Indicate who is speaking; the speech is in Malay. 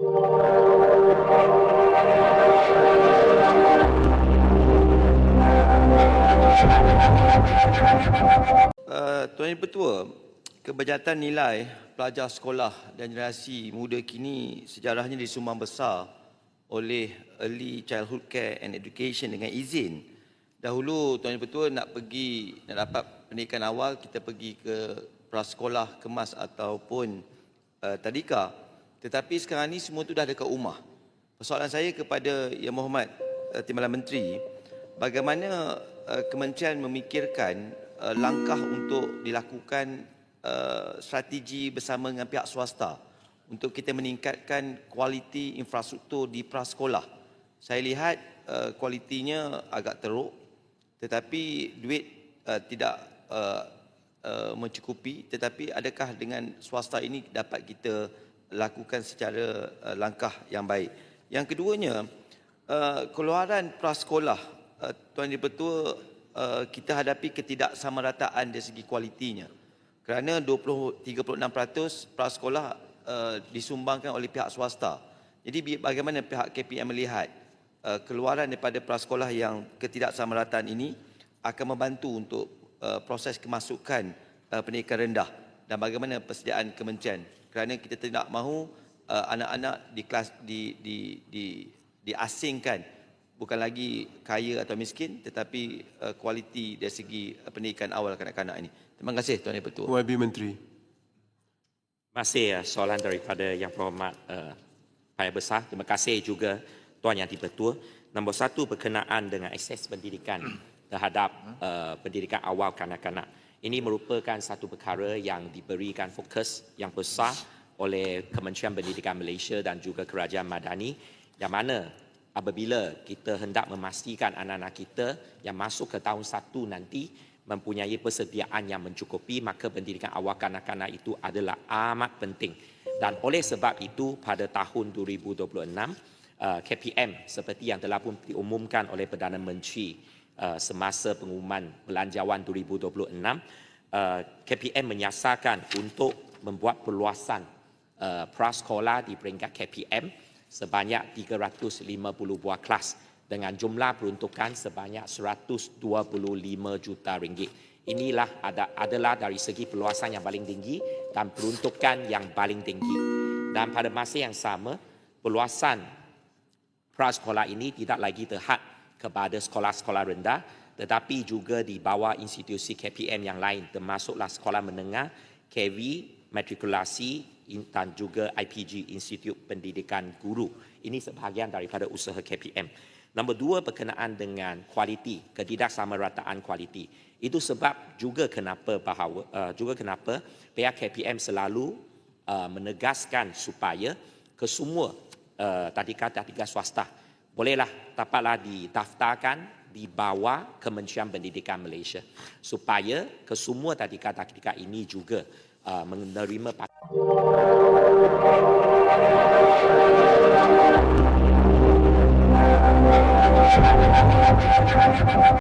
Speaker 1: Uh, Tuan Ibu Ketua, kebejatan nilai pelajar sekolah dan generasi muda kini sejarahnya disumbang besar oleh Early Childhood Care and Education dengan izin. Dahulu Tuan Ibu Ketua nak pergi, nak dapat pendidikan awal, kita pergi ke prasekolah, kemas ataupun uh, tadika. Tetapi sekarang ni semua tu dah dekat rumah. Persoalan saya kepada Yang Mohd uh, Timbalan Menteri, bagaimana uh, kementerian memikirkan uh, langkah untuk dilakukan uh, strategi bersama dengan pihak swasta untuk kita meningkatkan kualiti infrastruktur di prasekolah. Saya lihat uh, kualitinya agak teruk tetapi duit uh, tidak uh, uh, mencukupi tetapi adakah dengan swasta ini dapat kita lakukan secara uh, langkah yang baik. Yang keduanya, uh, keluaran prasekolah uh, Tuan Dipertua uh, kita hadapi ketidaksamarataan dari segi kualitinya. Kerana 20 36% prasekolah uh, disumbangkan oleh pihak swasta. Jadi bagaimana pihak KPM melihat uh, keluaran daripada prasekolah yang ketidaksamarataan ini akan membantu untuk uh, proses kemasukan uh, pendidikan rendah dan bagaimana persediaan kementerian kerana kita tidak mahu uh, anak-anak di kelas di di di diasingkan bukan lagi kaya atau miskin tetapi uh, kualiti dari segi uh, pendidikan awal kanak-kanak ini. Terima kasih Tuan Yang Ketua.
Speaker 2: YB Menteri.
Speaker 3: Terima kasih uh, soalan daripada Yang Berhormat uh, Paya Besar. Terima kasih juga Tuan Yang Dipertua. Nombor satu berkenaan dengan akses pendidikan terhadap uh, pendidikan awal kanak-kanak. Ini merupakan satu perkara yang diberikan fokus yang besar oleh Kementerian Pendidikan Malaysia dan juga Kerajaan Madani yang mana apabila kita hendak memastikan anak-anak kita yang masuk ke tahun satu nanti mempunyai persediaan yang mencukupi maka pendidikan awal kanak-kanak itu adalah amat penting. Dan oleh sebab itu pada tahun 2026 uh, KPM seperti yang telah pun diumumkan oleh Perdana Menteri uh, semasa pengumuman belanjawan 2026 uh, KPM menyasarkan untuk membuat perluasan uh, prasekolah di peringkat KPM sebanyak 350 buah kelas dengan jumlah peruntukan sebanyak 125 juta ringgit. Inilah ada, adalah dari segi perluasan yang paling tinggi dan peruntukan yang paling tinggi. Dan pada masa yang sama, perluasan prasekolah ini tidak lagi terhad kepada sekolah-sekolah rendah tetapi juga di bawah institusi KPM yang lain termasuklah sekolah menengah, KV, matrikulasi dan juga IPG Institut Pendidikan Guru. Ini sebahagian daripada usaha KPM. Nombor dua berkenaan dengan kualiti, ketidaksamarataan kualiti. Itu sebab juga kenapa bahawa uh, juga kenapa pihak KPM selalu uh, menegaskan supaya kesemua uh, tadika-tadika swasta bolehlah dapatlah didaftarkan di bawah Kementerian Pendidikan Malaysia supaya kesemua tadika-tadika ini juga uh, menerima